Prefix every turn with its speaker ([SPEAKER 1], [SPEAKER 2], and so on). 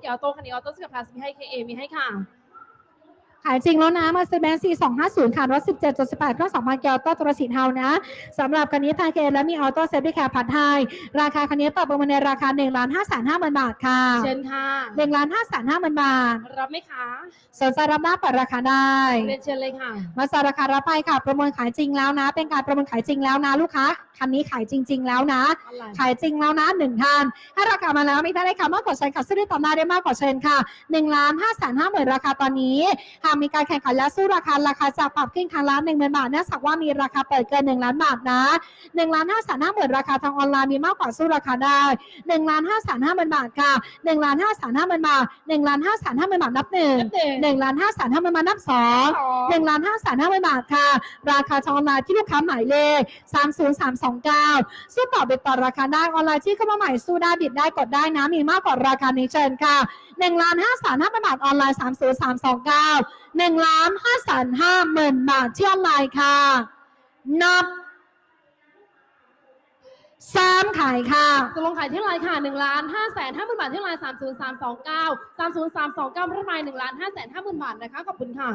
[SPEAKER 1] เกียร์ออโต้คันนี้ออโต้สกับพลาสมีให้ KA มีให้ค่ะ
[SPEAKER 2] ขายจริงแล้วนะ Mercedes C 2 5 0ค่ะรถ17จด18เครื่อง2,000เกียร์ออโต้ตัวสีเทานะสำหรับคันนี้ทางเกและมีออโต้เซฟตี้แคร์พัดไทยราคาคันนี้ตกประมาณในราคา1 5 5 5 0 0 0บาทค่ะ
[SPEAKER 1] เชิญค่ะ
[SPEAKER 2] 1 5 5 5 0 0 0บาท
[SPEAKER 1] รับไหมคะ
[SPEAKER 2] สนใจรับหน้าเปิดราคาได้
[SPEAKER 1] เรียนเชิญเลยค่ะ
[SPEAKER 2] มาสาราคารับไปค่ะ ประเมินขายจริงแล้วนะ เป็นการประเมินขายจริงแล้วนะลูกค้าคันนี้ขายจริง ๆ แล้วนะ
[SPEAKER 1] อะไร
[SPEAKER 2] ขายจริงแล้วนะหนึ่งคันถ้าราคามาแล้วไม่ได้เลยค่ะมากกว่าเชิญค่ะซื้อได้ต่อหน้าได้มากกว่าเชิญค่ะหนึ่งล้านห้าแสนห้าหมื่นราคาตอนนี้หากมีการแข่งขันและสู้ราคาราคาจะปรับขึ้นครั้งละหนึ่งหมื่นบาทเนื่องจากว่ามีราคาเปิดเกินหนึ่งล้านบาทนะหนึ่งล้านห้าแสนห้าหมื่นราคาทางออนไลน์มีมากกว่าสู้ราคาได้หนึ่งล้านห้าแสนห้าหมื่นบาทค่ะหนึ่งล้านห้าแสนห้าหมื่นบาทหนึ่งล้านห้าแสนห้าหมื่นบาทนับหนึ่ง
[SPEAKER 1] นับหนึ่ง
[SPEAKER 2] หนึ่งล้านห้าแสนห้าหมื่นบาทนับสอง
[SPEAKER 1] สอง
[SPEAKER 2] หนึ่งล้านห้าแสนห้าหมื่นบาทค่ะ ราคาทางออนไลน์ที่ลูกค้าหมายเลขสามศูนย์สามสองเก้าสู้ต่อบิดต่อราคาได้ออนไลน์ที่เข้ามาใหม่สู้ได้บิดได้กดได้นะมีมากกว่าราคานี้เชิญค่ะหนึ่งล้านห้าแสนห้าหมื่นบาทออนไลน์สามศูนย์สามสองเก้า หนึ่งล้านห้าแสนห้าหมื่นบาทที่ออนไลน์ค่ะ นับสามขายค่ะ
[SPEAKER 1] ตกลงขายที่ไลน์ค่ะหนึ่งล้านห้าแสนห้าหมื่นบาทที่ไลน์สามสองเก้าสามศูนย์สามสองเก้าพระไมล์1ล้านห้าแสนห้าหมื่นบาทนะคะ ขอบคุณค่ะ